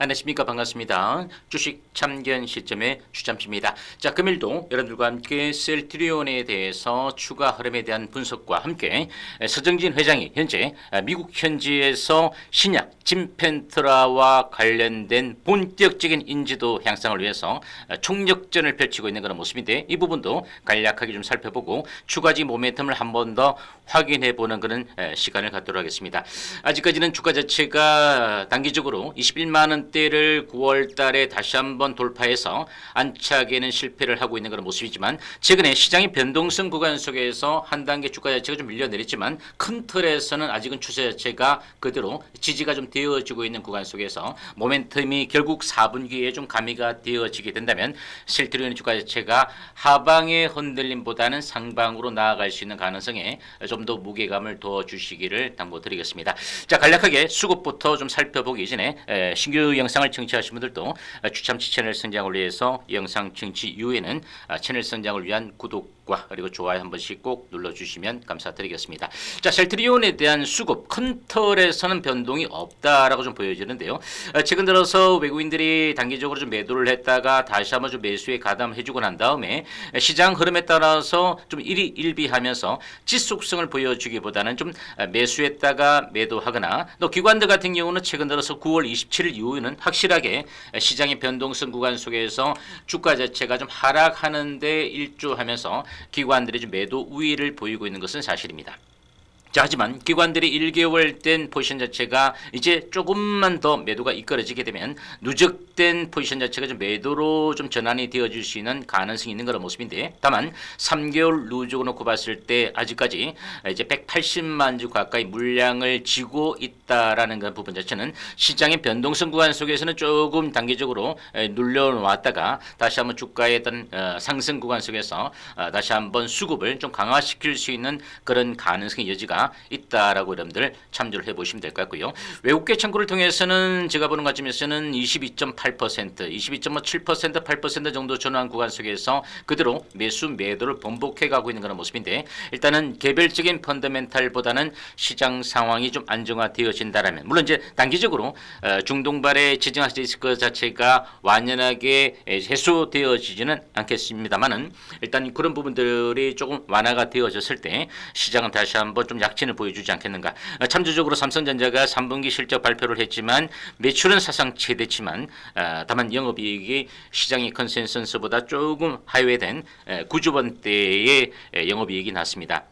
안녕하십니까 반갑습니다. 주식 참견 시점의 주잠씨입니다. 자 금일도 여러분들과 함께 셀트리온에 대해서 추가 흐름에 대한 분석과 함께 서정진 회장이 현재 미국 현지에서 신약 짐펜트라와 관련된 본격적인 인지도 향상을 위해서 총력전을 펼치고 있는 그런 모습인데 이 부분도 간략하게 좀 살펴보고 추가지 모멘텀을 한 번 더 확인해 보는 그런 시간을 갖도록 하겠습니다. 아직까지는 주가 자체가 단기적으로 21만 원 대를 9월 달에 다시 한번 돌파해서 안착에는 실패를 하고 있는 그런 모습이지만 최근에 시장의 변동성 구간 속에서 한 단계 주가 자체가 좀 밀려내렸지만 큰 틀에서는 아직은 추세 자체가 그대로 지지가 좀 되어지고 있는 구간 속에서 모멘텀이 결국 4분기에 좀 가미가 되어지게 된다면 실트리온 주가 자체가 하방의 흔들림보다는 상방으로 나아갈 수 있는 가능성에 좀 더 무게감을 더 주시기를 당부드리겠습니다. 자 간략하게 수급부터 좀 살펴보기 전에 에, 신규 영상을 청취하신 분들도 어, 추참치 채널 성장을 위해서 영상 청취 이후에는 아, 채널 성장을 위한 구독 과 그리고 좋아요 한 번씩 꼭 눌러주시면 감사드리겠습니다. 자 셀트리온에 대한 수급 큰 틀에서는 변동이 없다라고 좀 보여지는데요. 어, 최근 들어서 외국인들이 단기적으로 좀 매도를 했다가 다시 한번 좀 매수에 가담해주고 난 다음에 시장 흐름에 따라서 좀 일희일비하면서 지속성을 보여주기보다는 좀 매수했다가 매도하거나 또 기관들 같은 경우는 최근 들어서 9월 27일 이후에는 확실하게 시장의 변동성 구간 속에서 주가 자체가 좀 하락하는데 일조하면서 기관들이 좀 매도 우위를 보이고 있는 것은 사실입니다. 자, 하지만 기관들이 1개월 된 포지션 자체가 이제 조금만 더 매도가 이끌어지게 되면 누적된 포지션 자체가 좀 매도로 좀 전환이 되어질 수 있는 가능성이 있는 그런 모습인데 다만 3개월 누적으로 놓고 봤을 때 아직까지 이제 180만 주 가까이 물량을 쥐고 있다라는 그런 부분 자체는 시장의 변동성 구간 속에서는 조금 단계적으로 에, 눌려놨다가 다시 한번 주가의 어떤 어, 상승 구간 속에서 어, 다시 한번 수급을 좀 강화시킬 수 있는 그런 가능성의 여지가 있다라고 여러분들 참조를 해보시면 될 것 같고요. 외국계 청구를 통해서는 제가 보는 관점에서는 22.8%, 22.7%, 8% 정도 전환 구간 속에서 그대로 매수 매도를 번복해 가고 있는 그런 모습인데 일단은 개별적인 펀더멘탈보다는 시장 상황이 좀 안정화되어진다라면 물론 이제 단기적으로 어, 중동발의 지정학 리스크 자체가 완연하게 에, 해소되어지지는 않겠습니다만은 일단 그런 부분들이 조금 완화가 되어졌을 때 시장은 다시 한번 좀 약 진을 보여주지 않겠는가. 어, 참조적으로 삼성전자가 3분기 실적 발표를 했지만 매출은 사상 최대치만 어, 다만 영업이익이 시장의 컨센서스보다 조금 하회된 9주번대의 영업이익이 났습니다.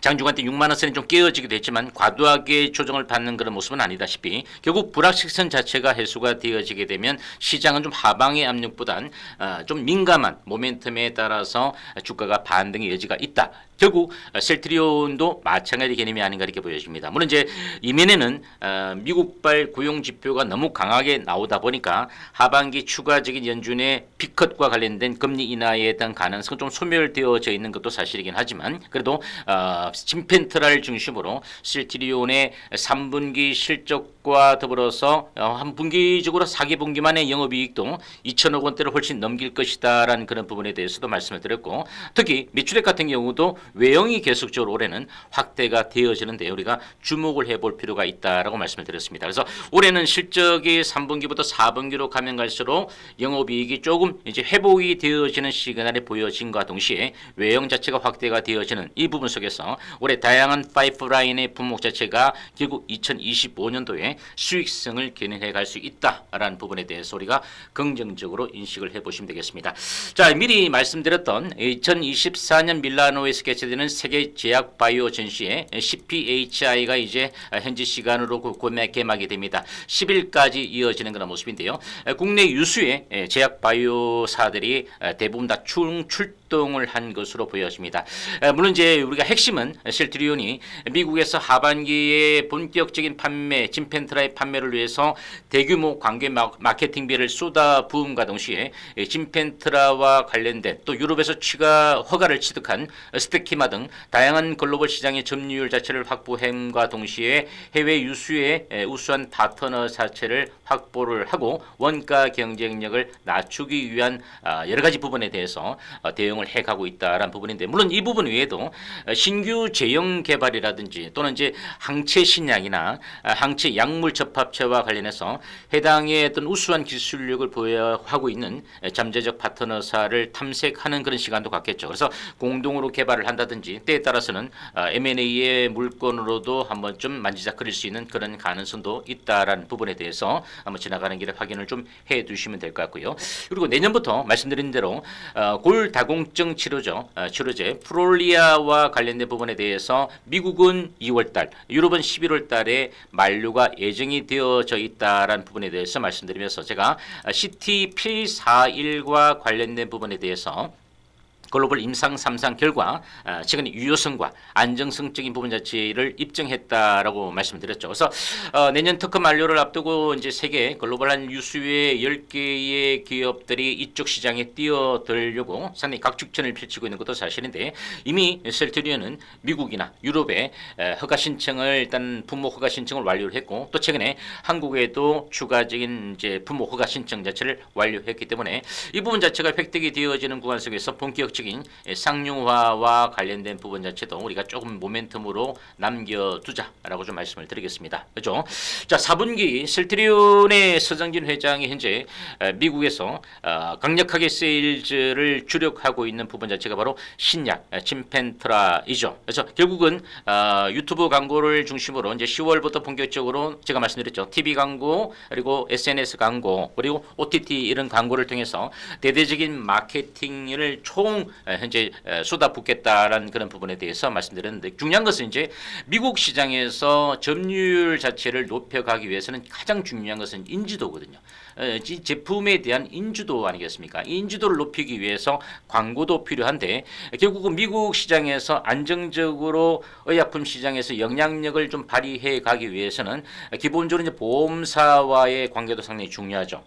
장중간 때 6만 원선이 좀 깨어지기도 했지만 과도하게 조정을 받는 그런 모습은 아니다시피 결국 불확실성 자체가 해소가 되어지게 되면 시장은 좀 하방의 압력보단 어, 좀 민감한 모멘텀에 따라서 주가가 반등의 여지가 있다. 결국 셀트리온도 마찬가지 개념이 아닌가 이렇게 보여집니다. 물론 이제 이면에는 어, 미국발 고용 지표가 너무 강하게 나오다 보니까 하반기 추가적인 연준의 피컷과 관련된 금리 인하에 대한 가능성은 좀 소멸되어져 있는 것도 사실이긴 하지만 그래도 어, 침펜트라를 중심으로 셀트리온의 3분기 실적 과 더불어서 어, 한 분기적으로 4개분기만의 영업이익도 2천억 원대를 훨씬 넘길 것이다라는 그런 부분에 대해서도 말씀을 드렸고 특히 매출액 같은 경우도 외형이 계속적으로 올해는 확대가 되어지는데 우리가 주목을 해볼 필요가 있다라고 말씀을 드렸습니다. 그래서 올해는 실적이 3분기부터 4분기로 가면 갈수록 영업이익이 조금 이제 회복이 되어지는 시그널이 보여진과 동시에 외형 자체가 확대가 되어지는 이 부분 속에서 올해 다양한 파이프라인의 품목 자체가 결국 2025년도에 수익성을 견인해 갈 수 있다라는 부분에 대해서 우리가 긍정적으로 인식을 해보시면 되겠습니다. 자 미리 말씀드렸던 2024년 밀라노에서 개최되는 세계 제약 바이오 전시회 CPHI가 이제 현지 시간으로 그 구매 개막이 됩니다. 10일까지 이어지는 그런 모습인데요. 국내 유수의 제약 바이오사들이 대부분 다 출, 출 동을 한 것으로 보여집니다. 물론 이제 우리가 핵심은 실트리온이 미국에서 하반기에 본격적인 판매, 짐펜트라의 판매를 위해서 대규모 관계 마- 마케팅비를 쏟아 부음과 동시에 짐펜트라와 관련된 또 유럽에서 취가 허가를 취득한 스테키마 등 다양한 글로벌 시장의 점유율 자체를 확보함과 동시에 해외 유수의 에, 우수한 파트너 자체를 확보를 하고 원가 경쟁력을 낮추기 위한 아, 여러 가지 부분에 대해서 어, 대응 을 이용을 해가고 있다라는 부분인데 물론 이 부분 외에도 어, 신규 제형 개발이라든지 또는 이제 항체 신약이나 아, 항체 약물 접합체와 관련해서 해당의 어떤 우수한 기술력을 보유하고 있는 잠재적 파트너사를 탐색하는 그런 시간도 갖겠죠. 그래서 공동으로 개발을 한다든지 때에 따라서는 M&A의 물건으로도 한번 좀 만지작거릴 수 있는 그런 가능성도 있다라는 부분에 대해서 한번 지나가는 길에 확인을 좀 해두시면 될 것 같고요. 그리고 내년부터 말씀드린 대로 어, 골다공 증 치료죠. 어, 치료제. 프롤리아와 관련된 부분에 대해서 미국은 2월 달, 유럽은 11월 달에 만료가 예정이 되어져 있다라는 부분에 대해서 말씀드리면서 제가 CT P41과 관련된 부분에 대해서 글로벌 임상 3상 결과 아, 최근에 유효성과 안정성적인 부분 자체를 입증했다라고 말씀드렸죠. 그래서 어, 내년 특허 만료를 앞두고 이제 세계 글로벌한 유수의 10개의 기업들이 이쪽 시장에 뛰어들려고 상당히 각축전을 펼치고 있는 것도 사실인데 이미 셀트리온은 미국이나 유럽에 에, 허가 신청을 일단 분목 허가 신청을 완료를 했고 또 최근에 한국에도 추가적인 이제 분목 허가 신청 자체를 완료했기 때문에 이 부분 자체가 획득이 되어지는 구간 속에서 본격 적인 쌍용화와 관련된 부분 자체도 우리가 조금 모멘텀으로 남겨두자라고 좀 말씀을 드리겠습니다. 그죠? 자, 4분기 셀트리온의 서정진 회장이 현재 에, 미국에서 어, 강력하게 세일즈를 주력하고 있는 부분 자체가 바로 신약 에, 침펜트라이죠. 그래서 결국은 어, 유튜브 광고를 중심으로 이제 10월부터 본격적으로 제가 말씀드렸죠. TV 광고 그리고 SNS 광고 그리고 OTT 이런 광고를 통해서 대대적인 마케팅을 총 에, 현재 에, 쏟아붓겠다라는 그런 부분에 대해서 말씀드렸는데 중요한 것은 이제 미국 시장에서 점유율 자체를 높여가기 위해서는 가장 중요한 것은 인지도거든요. 제품에 대한 인지도 아니겠습니까? 이 인지도를 높이기 위해서 광고도 필요한데 결국은 미국 시장에서 안정적으로 의약품 시장에서 영향력을 좀 발휘해 가기 위해서는 기본적으로 이제 보험사와의 관계도 상당히 중요하죠.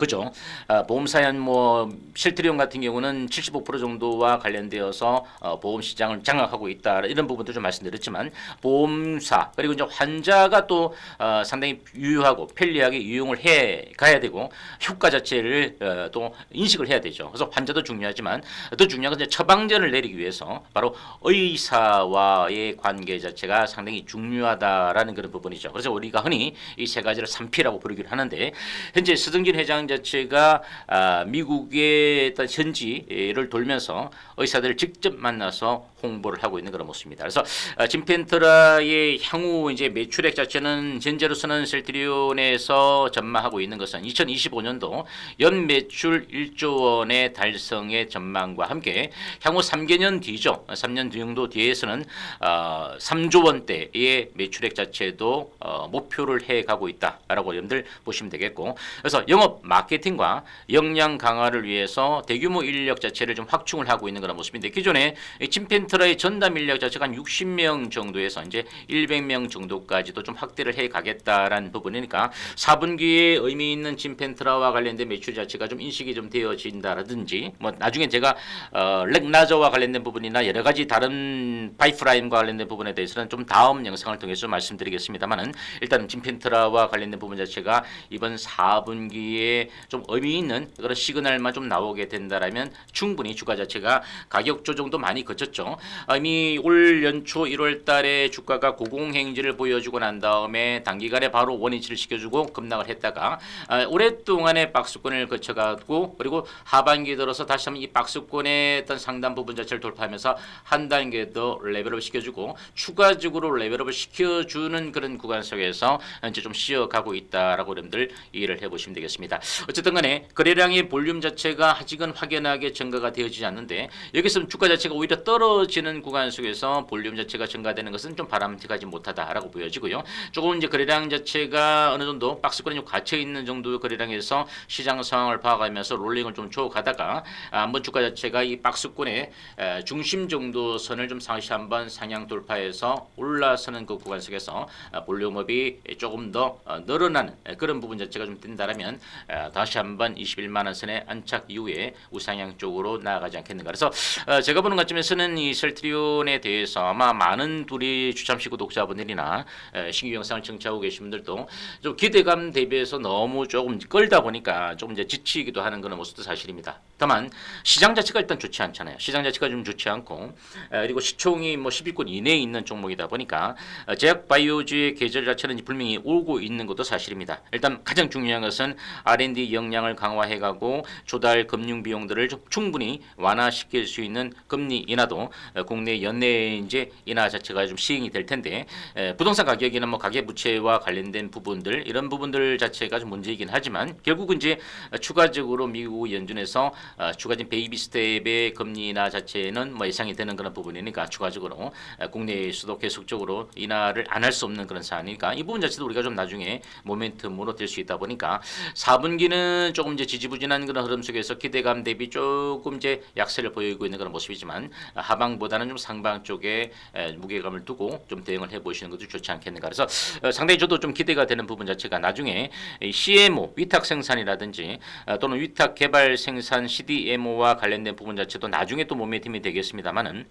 그죠. 아, 보험사연 뭐 실트리온 같은 경우는 75% 정도와 관련되어서 어, 보험 시장을 장악하고 있다 이런 부분도 좀 말씀드렸지만 보험사 그리고 이제 환자가 또 어, 상당히 유효하고 편리하게 이용을 해 가야 되고 효과 자체를 어, 또 인식을 해야 되죠. 그래서 환자도 중요하지만 더 중요한 건 이제 처방전을 내리기 위해서 바로 의사와의 관계 자체가 상당히 중요하다라는 그런 부분이죠. 그래서 우리가 흔히 이 세 가지를 3P라고 부르기를 하는데 현재 서정진 회장 자체가 아, 미국의 현지를 돌면서 의사들을 직접 만나서 홍보를 하고 있는 그런 모습입니다. 그래서 아, 짐펜트라의 향후 이제 매출액 자체는 현재로서는 셀트리온에서 전망하고 있는 것은 2025년도 연 매출 1조 원의 달성의 전망과 함께 향후 3개년 뒤죠. 3년 정도 뒤에서는 어, 3조 원대의 매출액 자체도 어, 목표를 해 가고 있다라고 여러분들 보시면 되겠고 그래서 영업 마케팅과 역량 강화를 위해서 대규모 인력 자체를 좀 확충을 하고 있는 그런 모습인데 기존에 이 침펜트 라의 전담 인력 자체가 한 60명 정도에서 이제 100명 정도까지도 좀 확대를 해 가겠다라는 부분이니까 4분기에 의미 있는 침펜트라와 관련된 매출 자체가 좀 인식이 좀 되어진다라든지 뭐 나중에 제가 어, 렉나저와 관련된 부분이나 여러 가지 다른 파이프라인과 관련된 부분에 대해서는 좀 다음 영상을 통해서 말씀드리겠습니다만은 일단 짐펜트라와 관련된 부분 자체가 이번 4분기에 좀 의미 있는 그런 시그널만 좀 나오게 된다라면 충분히 주가 자체가 가격 조정도 많이 거쳤죠. 아, 이미 올 연초 1월 달에 주가가 고공행진을 보여주고 난 다음에 단기간에 바로 원위치를 시켜주고 급락을 했다가 아, 오랫동안의 박스권을 거쳐가고 그리고 하반기 들어서 다시 한번 이 박스권의 어떤 상단 부분 자체를 돌파하면서 한 단계 더 레벨업 시켜주고 추가적으로 레벨업을 시켜주는 그런 구간 속에서 현재 좀 쉬어가고 있다라고 여러분들 이해를 해보시면 되겠습니다. 어쨌든 간에 거래량의 볼륨 자체가 아직은 확연하게 증가가 되어지지 않는데 여기서 주가 자체가 오히려 떨어지 는 구간 속에서 볼륨 자체가 증가되는 것은 좀 바람직하지 못하다라고 보여지고요. 조금 이제 거래량 자체가 어느 정도 박스권에 좀 갇혀 있는 정도의 거래량에서 시장 상황을 봐가면서 롤링을 좀 줘가다가 아, 한번 주가 자체가 이 박스권의 에, 중심 정도 선을 좀 상시 한번 상향 돌파해서 올라서는 그 구간 속에서 아, 볼륨업이 조금 더 어, 늘어나는 에, 그런 부분 자체가 좀 된다라면 에, 어, 다시 한번 21만 원 선에 안착 이후에 우상향 쪽으로 나아가지 않겠는가. 그래서 어, 제가 보는 관점에서는 이 셀트리온에 대해서 아마 많은 우리 주참시 구 독자분들이나 에, 신규 영상을 청취하고 계신 분들도 좀 기대감 대비해서 너무 조금 끌다 보니까 조금 이제 지치기도 하는 그런 모습도 사실입니다. 다만 시장 자체가 일단 좋지 않잖아요. 시장 자체가 좀 좋지 않고 에, 그리고 시총이 뭐 10위권 이내에 있는 종목이다 보니까 어, 제약 바이오주의 계절 자체는 분명히 오고 있는 것도 사실입니다. 일단 가장 중요한 것은 R&D 역량을 강화해가고 조달 금융 비용들을 좀 충분히 완화시킬 수 있는 금리 인하도 어, 국내 연내 이제 인하 자체가 좀 시행이 될 텐데 에, 부동산 가격이나 뭐 가계 부채와 관련된 부분들 이런 부분들 자체가 좀 문제이긴 하지만 결국은 이제 어, 추가적으로 미국 연준에서 어, 추가적인 베이비 스텝의 금리 인하 자체는 뭐 예상이 되는 그런 부분이니까 추가적으로 어, 국내에서도 계속적으로 인하를 안 할 수 없는 그런 사안이니까 이 부분 자체도 우리가 좀 나중에 모멘텀으로 될 수 있다 보니까 4분기는 조금 이제 지지부진한 그런 흐름 속에서 기대감 대비 조금 이제 약세를 보이고 있는 그런 모습이지만 하 방보다는 좀 상방 쪽에 에, 무게감을 두고 좀 대응을 해보시는 것도 좋지 않겠는가. 그래서 어, 상당히 저도 좀 기대가 되는 부분 자체가 나중에 이 CMO 위탁 생산이라든지 어, 또는 위탁 개발 생산 CDMO와 관련된 부분 자체도 나중에 또 모멘텀이 되겠습니다만은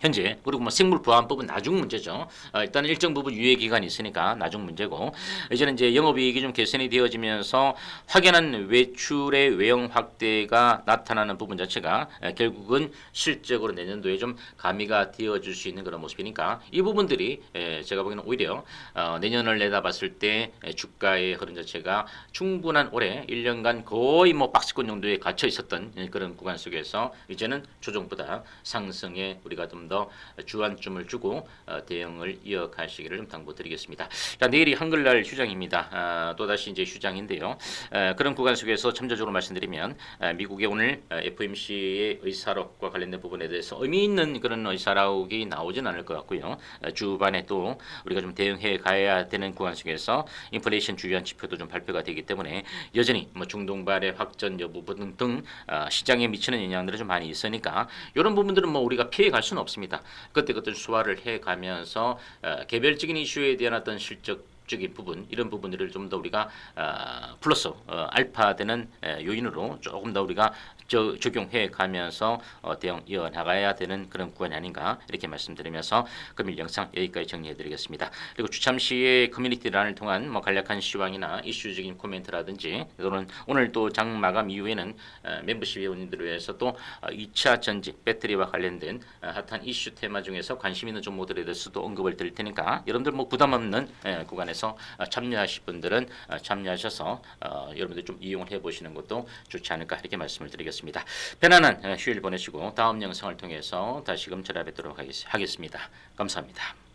현재 그리고 뭐 생물 보안법은 나중 문제죠. 어, 일단 일정 부분 유예 기간이 있으니까 나중 문제고 이제는 이제 영업이익이 좀 개선이 되어지면서 확연한 외출의 외형 확대가 나타나는 부분 자체가 에, 결국은 실적으로 내년도에 좀 가미가 되어줄 수 있는 그런 모습이니까 이 부분들이 에, 제가 보기에는 오히려 어, 내년을 내다봤을 때 에, 주가의 흐름 자체가 충분한 올해 1년간 거의 뭐 박스권 정도에 갇혀 있었던 예, 그런 구간 속에서 이제는 조정보다 상승에 우리가 좀더 주안점을 주고 어, 대응을 이어가시기를 좀 당부드리겠습니다. 자 내일이 한글날 휴장입니다. 아, 또 다시 이제 휴장인데요. 에, 그런 구간 속에서 첨자적으로 말씀드리면 에, 미국의 오늘 어, FMC의 의사록과 관련된 부분에 대해서 의미 있는 그런 의사록이 나오진 않을 것 같고요. 에, 주반에 또 우리가 좀 대응해 가야 되는 구간 속에서 인플레이션 주요한 지표도 좀 발표가 되기 때문에 여전히 뭐 중동발의 확전 여부 등, 등 어, 시장에 미치는 영향들이 좀 많이 있으니까 이런 부분들은 뭐 우리가 피해 갈 수는 없습니다. 그때 그때 소화를 해 가면서 어, 개별적인 이슈에 대한 어떤 실적 적인 부분 이런 부분들을 좀 더 우리가 어, 플러스 어, 알파 되는 에, 요인으로 조금 더 우리가 저, 적용해 가면서 어, 대응 이어 나가야 되는 그런 구간이 아닌가 이렇게 말씀드리면서 금일 영상 여기까지 정리해드리겠습니다. 그리고 주참시의 커뮤니티란을 통한 뭐 간략한 시황이나 이슈적인 코멘트라든지 또는 오늘 또 장 마감 이후에는 어, 멤버십 회원님들을 위해서 또 어, 2차 전지 배터리와 관련된 어, 핫한 이슈 테마 중에서 관심 있는 종목들에 대해서도 언급을 드릴 테니까 여러분들 뭐 부담 없는 에, 구간에서 어, 참여하실 분들은 어, 참여하셔서 어, 여러분들 좀 이용을 해보시는 것도 좋지 않을까 이렇게 말씀을 드리겠습니다. 편안한 어, 휴일 보내시고 다음 영상을 통해서 다시금 찾아뵙도록 하겠- 하겠습니다. 감사합니다.